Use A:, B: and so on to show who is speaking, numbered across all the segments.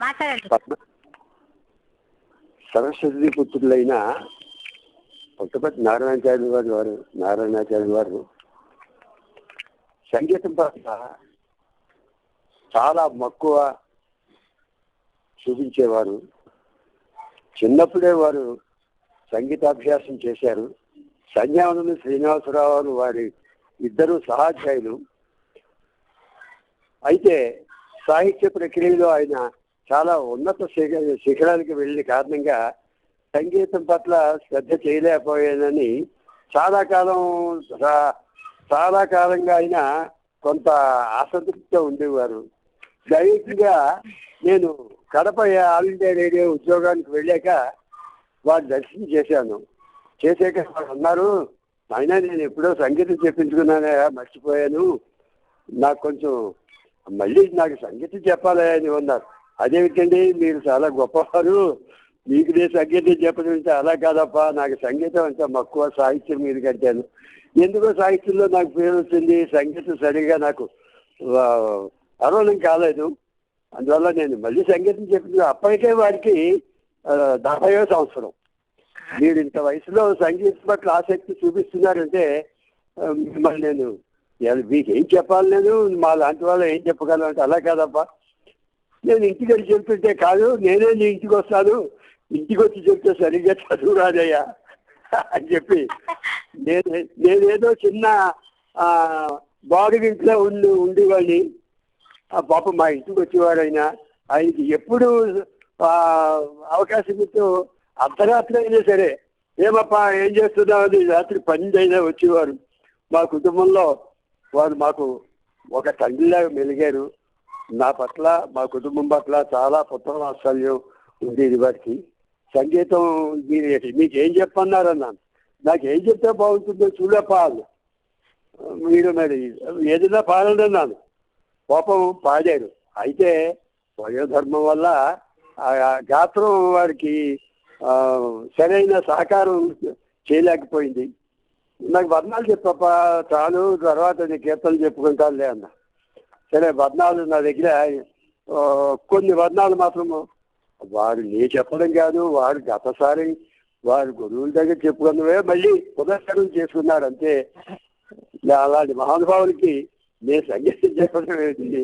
A: మాట్లాడండి.
B: సరస్వతి పుత్రులైన పుట్టపతి నారాయణాచార్యులు వారు వారు నారాయణాచార్యులు వారు సంగీతం పట్ల చాలా మక్కువ చూపించేవారు. చిన్నప్పుడే వారు సంగీతాభ్యాసం చేశారు. సంధ్యావనం శ్రీనివాసరావు వారి ఇద్దరు సహాధ్యాయులు అయితే సాహిత్య ప్రక్రియలో ఆయన చాలా ఉన్నత శిఖ శిఖరానికి వెళ్ళిన కారణంగా సంగీతం పట్ల శ్రద్ధ చేయలేకపోయానని చాలా కాలం చాలా కాలంగా ఆయన కొంత అసంతృప్తితో ఉండేవారు. దైవికంగా నేను కడప ఆల్ ఇండియా రేడియో ఉద్యోగానికి వెళ్ళాక వారు దర్శనం చేశాను. చేసాక వాళ్ళు అన్నారు ఆయన నేను ఎప్పుడో సంగీతం చెప్పించుకున్నానే మర్చిపోయాను. నాకు కొంచెం మళ్ళీ నాకు సంగీతం చెప్పాలి అని ఉన్నారు అదేమిటండి మీరు చాలా గొప్పవారు. మీకు నేను సంగీతం చెప్పడం అంటే అలా కాదప్పా. నాకు సంగీతం అంత మక్కువ. సాహిత్యం మీద కట్టాను. ఎందుకో సాహిత్యంలో నాకు పేరు వచ్చింది. సంగీతం సరిగా నాకు ఆ, కాలేదు. అందువల్ల నేను మళ్ళీ సంగీతం చెప్పింది అప్పటికే వారికి ఆ, సంవత్సరం. మీరు ఇంత వయసులో సంగీతం పట్ల ఆసక్తి చూపిస్తున్నారంటే మిమ్మల్ని నేను మీకేం మీకు ఏం చెప్పాలి నేను? మా లాంటి వాళ్ళు ఏం చెప్పగలను అంటే అలా కాదప్పా. నేను ఇంటికి వెళ్ళి చెప్తుంటే కాదు నేనే నీ ఇంటికి వస్తాను ఇంటికి వచ్చి చెప్తే సరిగ్గా చదువు రాదయ్యా అని చెప్పి నేను నేనేదో చిన్న ఆ, ఇంట్లో ఉండి ఉండేవాడిని. ఆ పాప మా ఇంటికి వచ్చేవారైనా ఆయనకి ఎప్పుడు అవకాశం ఇస్తూ అర్ధరాత్రి అయినా సరే ఏమప్పా ఏం చేస్తున్నావు రాత్రి పన్నెండు అయినా వచ్చేవారు. మా కుటుంబంలో వారు మాకు ఒక తండ్రిలాగా మెలిగారు. నా పట్ల మా కుటుంబం పట్ల చాలా పుత్ర వాత్సల్యం ఉండేది వారికి సంగీతం మీరు మీకు ఏం చెప్పన్నారు అన్నాను నాకు ఏం చెప్తే బాగుంటుందో చూడప్పా మీరు మరి ఏదైనా పాడండి అన్నాను. పాపం పాడారు. అయితే వయోధర్మం వల్ల ఆ గాత్రం వారికి సరైన సహకారం చేయలేకపోయింది. నాకు వర్ణాలు చెప్పప్ప చాలు తర్వాత నీ కీర్తనలు చెప్పుకుంటానులే అన్నా. సరే వర్ణాలు నా దగ్గర కొన్ని వర్ణాలు మాత్రము వారు నీ చెప్పడం కాదు వారు గతసారి వారు గురువుల దగ్గర చెప్పుకున్నవే మళ్ళీ పునశ్చరణ చేసుకున్నారు అంతే. అలాంటి మహానుభావులకి నేను సంగీతం చెప్పడం ఏంటి?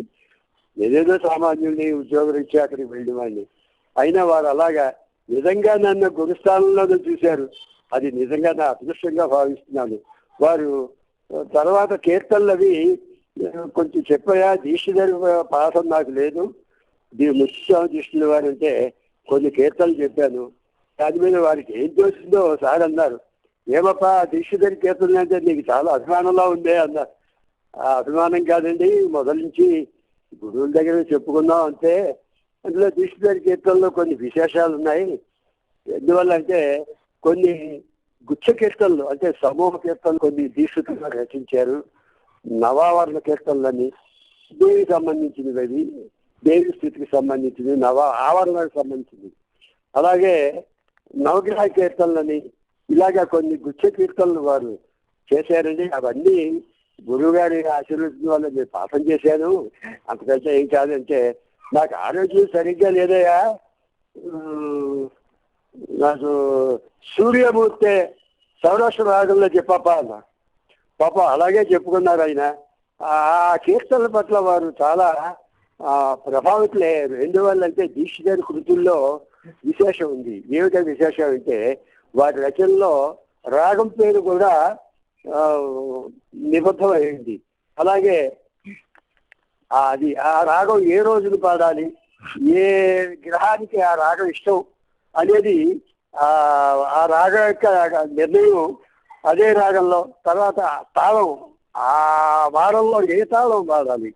B: సామాన్యుడిని సామాన్యుల్ని ఉద్యోగరీత్యా అక్కడికి వెళ్ళిన వాడిని. అయినా వారు అలాగా నిజంగా నన్ను గురుస్థానంలో చూశారు. అది నిజంగా నా అదృష్టంగా భావిస్తున్నాను. వారు తర్వాత కీర్తనలు అవి కొంచెం చెప్పయా దీక్షధరి పాఠం నాకు లేదు. దీని ముఖ్య దీక్షల వారు అంటే కొన్ని కీర్తనలు చెప్పాను. దాని మీద వారికి ఏం తోచిందో సార్ అన్నారు. ఏమప్పా దీక్షధరి కీర్తనలు అంటే నీకు చాలా అభిమానంలా ఉందే అన్నారు ఆ అభిమానం కాదండి మొదలు నుంచి గురువుల దగ్గర చెప్పుకుందాం అంటే అందులో దీక్షధరి కీర్తనలో కొన్ని విశేషాలు ఉన్నాయి. ఎందువల్ల అంటే కొన్ని గుచ్చ కీర్తనలు అంటే సమూహ కీర్తనలు కొన్ని దీక్షితులుగా రచించారు. నవావరణ కీర్తనలని దేవికి సంబంధించినవి అవి దేవి స్థితికి సంబంధించినవి నవ ఆవరణకు సంబంధించినవి అలాగే నవగ్రహ కీర్తనలని ఇలాగా కొన్ని గుచ్చ కీర్తనలు వారు చేశారండి. అవన్నీ గురువు గారి ఆశీర్వదించిన వల్ల నేను పాఠం చేశాను. అంతకంటే ఏం కాదంటే నాకు ఆరోగ్యం సరిగ్గా లేదయా నాకు సూర్యమూర్తి సౌరాష్ట్ర రాగంలో చెప్పప్ప అన్న. పాప అలాగే చెప్పుకున్నారు ఆయన. ఆ కీర్తనల పట్ల వారు చాలా ఆ, ప్రభావితులయ్యారు ఎందువల్ల అంటే దీక్ష గారి కృతుల్లో విశేషం ఉంది. ఏమిటో విశేషం అంటే వారి రచనలో రాగం పేరు కూడా నిబద్ధమైంది. అలాగే అది ఆ రాగం ఏ రోజున పాడాలి ఏ గ్రహానికి ఆ రాగం ఇష్టం అనేది ఆ ఆ రాగం యొక్క నిర్ణయం అదే రాగంలో తర్వాత తాళం. ఆ వారంలో ఏ తాళం వాడాలి?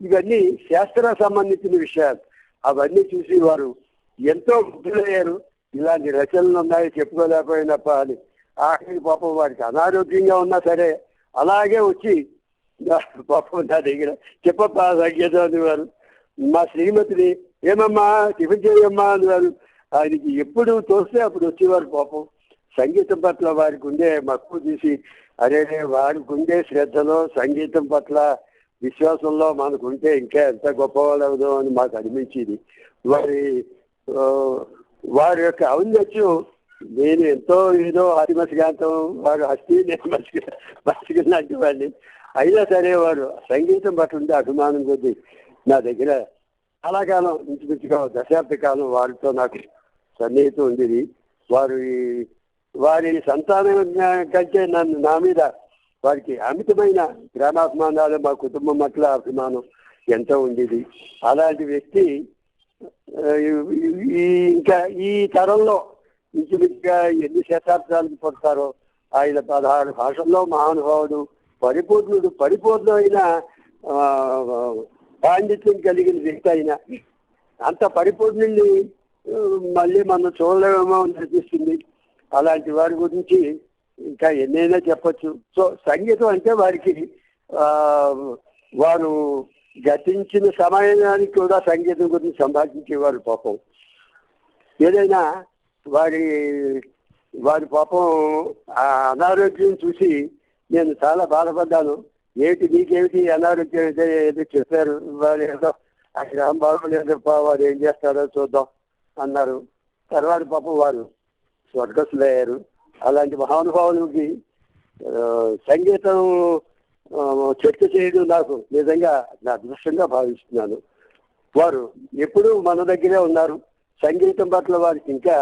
B: ఇవన్నీ శాస్త్ర సంబంధించిన విషయాలు. అవన్నీ చూసి వారు ఎంతో బుద్ధులయ్యారు ఇలాంటి రచనలు ఉన్నాయి చెప్పుకోలేకపోయినప్ప అని. ఆఖరికి పాపం వారికి అనారోగ్యంగా ఉన్నా సరే అలాగే వచ్చి పాపం నా దగ్గర చెప్పప్పా సంగీతం అనేవారు. మా శ్రీమతిని ఏమమ్మా టిఫిన్ చేయమ్మా అనేవారు. ఆయనకి ఎప్పుడు తోస్తే అప్పుడు వచ్చేవారు పాపం. సంగీతం పట్ల వారికి ఉండే మక్కువ చూసి అరే వారికి ఉండే శ్రద్ధలో సంగీతం పట్ల విశ్వాసంలో మనకు ఉంటే ఇంకా ఎంత గొప్పవాళ్ళవుదో అని మాకు అనిపించింది. వారి వారి యొక్క ఔన్నత్యం నేను ఎంతో ఏదో హరిమసిగాంతం వారు హస్తి నేను మసిగి మసిగినట్టు వాడిని అయినా సరే వారు సంగీతం పట్ల ఉండే అభిమానం కొద్ది నా దగ్గర చాలా కాలం ఇంచుమించుగా దశాబ్ద కాలం వారితో నాకు సన్నిహితం ఉండేది. ఈ వారి సంతానం కంటే నన్ను నా మీద వారికి అమితమైన గ్రామాభిమానాలు మా కుటుంబం పట్ల అభిమానం ఎంతో ఉండేది? అలాంటి వ్యక్తి ఈ- ఇంకా ఈ తరంలో ఇంచుమించుగా ఎన్ని శతాబ్దాలకు పుడతారో ఆయన పదహారు భాషల్లో మహానుభావుడు పరిపూర్ణుడు పరిపూర్ణమైన పాండిత్యం కలిగిన వ్యక్తి అయిన అంత పరిపూర్ణుల్ని మళ్ళీ మనం చూడలేమో అనిపిస్తుంది. అలాంటి వారి గురించి ఇంకా ఎన్నైనా చెప్పచ్చు. సో సంగీతం అంటే వారికి వారు గతించిన సమయానికి కూడా సంగీతం గురించి సంభాషించేవారు పాపం. ఏదైనా వారి వారి పాపం ఆ అనారోగ్యం చూసి నేను చాలా బాధపడ్డాను. ఏమిటి నీకేమిటి అనారోగ్యం అయితే ఏదో చెప్పారు. వారు ఏదో అక్కడ బాగోలేదు వారు ఏం చేస్తారో చూద్దాం అన్నారు. తర్వాత పాపం వారు స్వర్గస్థులయ్యారు అలాంటి మహానుభావులకి సంగీతం చర్చ చేయడం నాకు నిజంగా నా అదృష్టంగా భావిస్తున్నాను. వారు ఎప్పుడూ మన దగ్గరే ఉన్నారు. సంగీతం పట్ల వారికి ఇంకా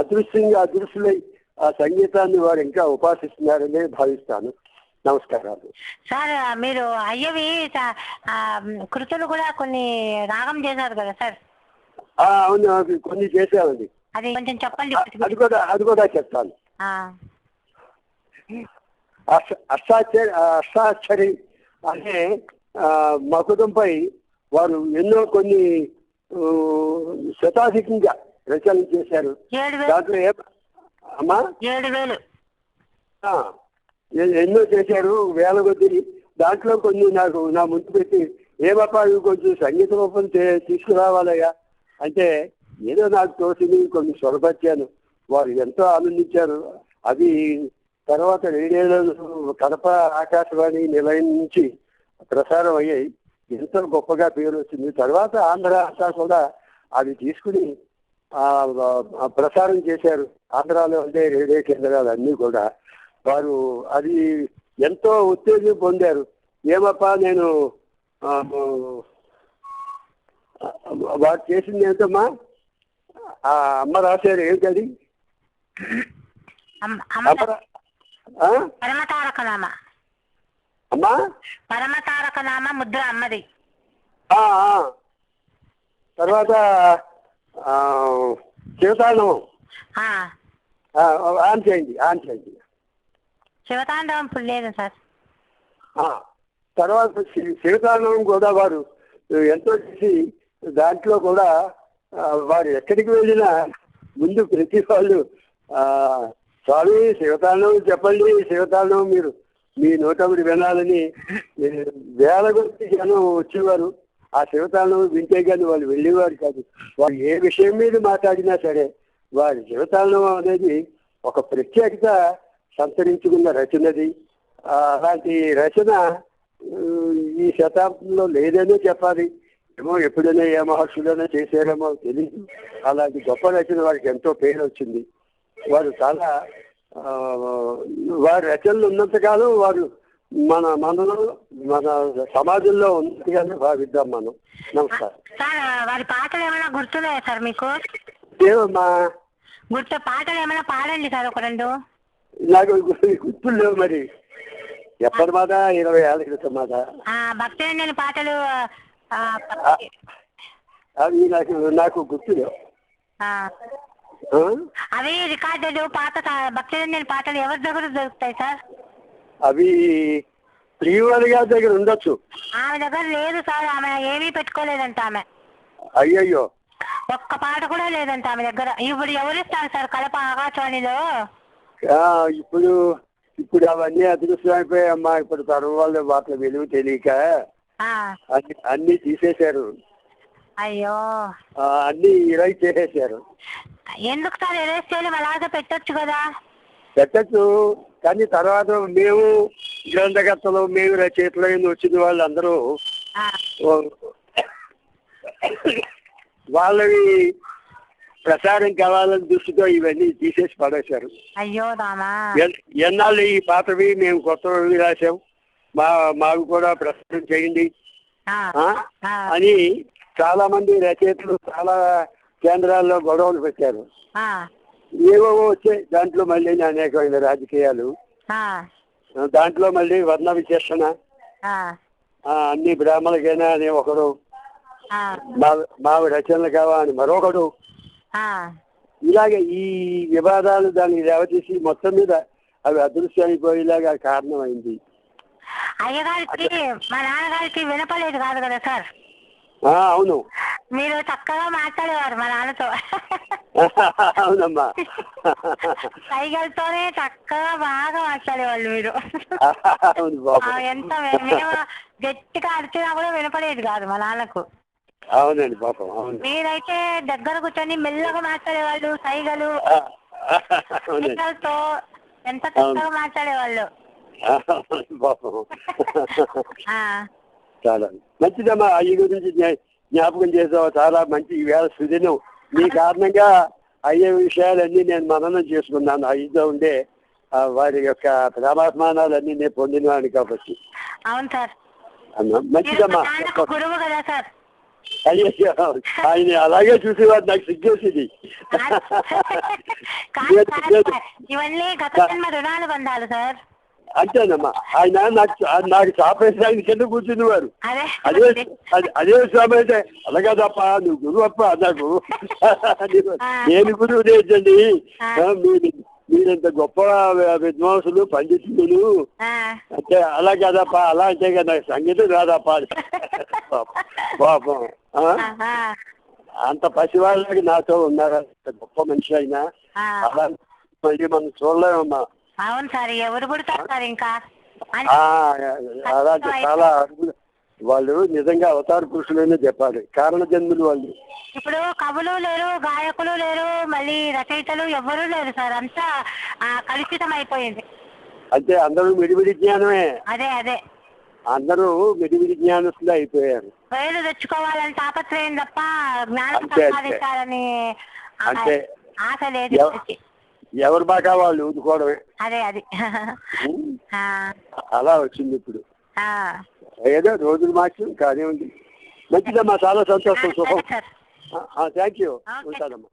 B: అదృశ్యంగా అదృశ్యులై ఆ సంగీతాన్ని వారు ఇంకా ఉపాసిస్తున్నారని భావిస్తాను. నమస్కారాలు.
A: సార్ మీరు అయ్యవి కృతులు కూడా కొన్ని రాగం చేశారు కదా సార్?
B: అవును అవి కొన్ని చేశామండి.
A: అది కొంచెం చెప్పండి.
B: అది కూడా అది కూడా చెప్తాను
A: ఆ,
B: అష్ట- అష్టాక్షరి అష్టాక్షరి అనే మకుదంపై వారు ఎన్నో కొన్ని శతాధికంగా రచనలు చేశారు. దాంట్లో ఏ అమ్మా?
A: ఏడు వేలు.
B: ఎన్నో చేశారు వేల కొద్ది. దాంట్లో కొన్ని నాకు నా ముందు పెట్టి ఇవి కొంచెం సంగీత రూపం తీసుకురావాలయ్యా. అంటే ఏదో నాకు తోచింది కొన్ని స్వరపరిచాను వారు ఎంతో ఆనందించారు. అది తర్వాత రేడియోలో కడప ఆకాశవాణి నిలయం నుంచి ప్రసారం అయ్యాయి. ఎంతో గొప్పగా పేరు వచ్చింది. తర్వాత ఆంధ్ర అంతా కూడా అవి తీసుకుని ప్రసారం చేశారు. ఆంధ్రాలో ఉండే రేడియో కేంద్రాలు అన్నీ కూడా. వారు అది ఎంతో ఉత్తేజం పొందారు. ఏమప్పా నేను వారు చేసింది ఏంటమ్మా? ఆ అమ్మ రాశారు ఏంటది
A: అమ్మ
B: అమ్మ
A: అమ్మ
B: రా- ఆ?
A: పరమతారక నామ
B: అమ్మా?
A: పరమతారక నామ ముద్ర అమ్మది.
B: తర్వాత శివతాండవం. ఆన్ చేయండి ఆన్ చేయండి.
A: శివతాండవం లేదు సార్.
B: తర్వాత శివతాండవం కూడా వారు ఎంతో చేసి దాంట్లో కూడా వారు ఎక్కడికి వెళ్ళినా ముందు ప్రతి వాళ్ళు స్వామి శివతాండవం చెప్పండి శివతాండవం మీరు మీ నోటముడి వినాలని వేల కొద్ది జనం వచ్చేవారు. ఆ శివతాండవం వింటే కానీ వాళ్ళు వెళ్ళేవారు కాదు. వారు ఏ విషయం మీద మాట్లాడినా సరే వారి శివతాండవం అనేది ఒక ప్రత్యేకత సంతరించుకున్న రచనది. అలాంటి రచన ఈ శతాబ్దంలో లేదనే చెప్పాలి. ఏమో ఎప్పుడైనా ఏ మహర్షులైనా చేశారేమో తెలియదు అలాంటి గొప్ప రచన వారికి ఎంతో పేరు వచ్చింది. వారు చాలా వారి రచనలు ఉన్నంతకాలం వారు మన మనలో మన సమాజంలో ఉన్నట్టుగానే భావిద్దాం మనం. నమస్కారం.
A: సార్ వారి పాటలు ఏమైనా గుర్తున్నాయా సార్ మీకు?
B: ఏమమ్మా?
A: గుర్తు పాటలు ఏమైనా పాడండి సార్ ఒక రెండు.
B: నాకు గుర్తులు లేవు మరి. ఎప్పటి మాట? ఇరవై ఏళ్ళ క్రితం మాట.
A: భక్తి పాటలు
B: అవి నాకు నాకు గుర్తులేవు?
A: అవి రికార్డులు పాత సా- భక్తి నేను పాటలు ఎవరి దగ్గర దొరుకుతాయి సార్?
B: అవి ప్రియువారి గారి దగ్గర ఉండొచ్చు.
A: ఆమె దగ్గర లేదు సార్ ఆమె ఏమీ పెట్టుకోలేదంట ఆమె.
B: అయ్యయ్యో.
A: ఒక్క పాట కూడా లేదంట ఆమె దగ్గర. ఇప్పుడు ఎవరు ఇస్తారు సార్ కడప ఆకాశవాణిలో?
B: ఇప్పుడు ఇప్పుడు అవన్నీ అదృష్టమైపోయామ్మా ఇప్పుడు తరం వాళ్ళు వాటి విలువ తెలియక. అన్ని అన్ని తీసేశారు.
A: అయ్యో.
B: అన్ని ఇరవై చేసేశారు.
A: ఎందుకు సార్ చేయడం అలాగే పెట్టొచ్చు కదా.
B: పెట్టచ్చు కానీ తర్వాత మేము గ్రంథకర్తలు మేము రచయితలు వచ్చిన వాళ్ళందరూ వాళ్ళవి ప్రసారం కావాలని దృష్టితో ఇవన్నీ తీసేసి పడేశారు.
A: అయ్యో
B: ఎన్నాళ్ళు ఈ పాతవి మేము కొత్తవి రాసాం మా మావి కూడా ప్రసారం చేయండి. అని చాలా మంది రచయితలు చాలా కేంద్రాల్లో గొడవలు పెట్టారు. ఏవో వచ్చాయి దాంట్లో మళ్ళీ అనేకమైన రాజకీయాలు. దాంట్లో మళ్ళీ వర్ణ విశేషణ. అన్ని బ్రాహ్మణులకైనా అని ఒకడు. మా మావి రచనలు కావా అని మరొకడు. ఇలాగే ఈ వివాదాలు దానికి లేవతీసి మొత్తం మీద అవి అదృశ్యమైపోయేలాగా కారణమైంది.
A: అయ్యగారికి మా నాన్నగారికి వినపలేదు కాదు కదా సార్?
B: అవును.
A: మీరు చక్కగా మాట్లాడేవారు మా నాన్నతో.
B: అవునమ్మా.
A: సైగలతోనే చక్కగా బాగా మాట్లాడేవాళ్ళు మీరు. ఎంత మేము గట్టిగా అరిచినా కూడా వినపడేది కాదు మా నాన్నకు.
B: అవునండి పాపం అవును.
A: మీరైతే దగ్గర కూర్చొని మెల్లగా మాట్లాడేవాళ్ళు సైగలు ఎంత చక్కగా మాట్లాడేవాళ్ళు.
B: పాపం చాలా మంచిదమ్మా ఈ గురించి జ్ఞా- జ్ఞాపకం చేసావు. చాలా మంచి ఈవేళ సుదినం. మీ కారణంగా అయ్యే విషయాలన్నీ నేను మననం చేసుకున్నాను. ఐదులో ఉండే వారి యొక్క ప్రేమాభిమానాలన్నీ నేను పొందినవాడిని కాబట్టి.
A: అవును సార్.
B: మంచిదమ్మా.
A: నాన్నకు గురువు కదా సార్.
B: అయ్యో ఆయన అలాగే చూసేవారు నాకు సిగ్గేసింది
A: ఇవన్నీ గత జన్మ రుణాలు బంధాలు సార్.
B: అంతేనమ్మా ఆయన నాకు నాకు చాపేసి ఆయన కింద కూర్చునేవారు
A: అదే
B: అదే. అదే- స్వామి అయితే అలాగా తప్ప నువ్వు గురువు అప్ప నాకు. నేను గురువు లేదండి. మీరు మీరింత గొప్ప విద్వాంసులు పండితులు. అంటే అలా కాదప్ప అలా అంటే కదా నాకు సంగీతం రాదప్ప. పాపం. అంత పసివాళ్ళకి నాతో ఉన్నారు? గొప్ప మనిషి అయినా. అలా మళ్ళీ మనం చూడలేమమ్మా.
A: అవును సార్ ఎవరు పుడతారు సార్ ఇంకా
B: అలాంటి చాలా. వాళ్ళు నిజంగా అవతార పురుషులనే చెప్పాలి కారణ జన్ములు వాళ్ళు
A: ఇప్పుడు కవులు లేరు గాయకులు లేరు మళ్ళీ రచయితలు ఎవరు లేరు సార్ అంతా కలుషితం అయిపోయింది
B: అంటే అందరూ మిడిమిడి జ్ఞానమే
A: అదే అదే
B: అందరూ మిడిమిడి జ్ఞానస్తులు అయిపోయారు
A: వేలు తెచ్చుకోవాలని తాపత్రయం తప్ప జ్ఞానం. సంపాదించాలని. ఆశ లేదు.
B: ఎవరు బాగా వాళ్ళు ఊదుకోవడమే.
A: అదే అది.
B: అలా వచ్చింది ఇప్పుడు. ఏదో రోజులు మార్చం కానీ ఉంది మంచిదమ్మా చాలా సంతోషం సుఖం థ్యాంక్ యూ. ఉంటానమ్మా.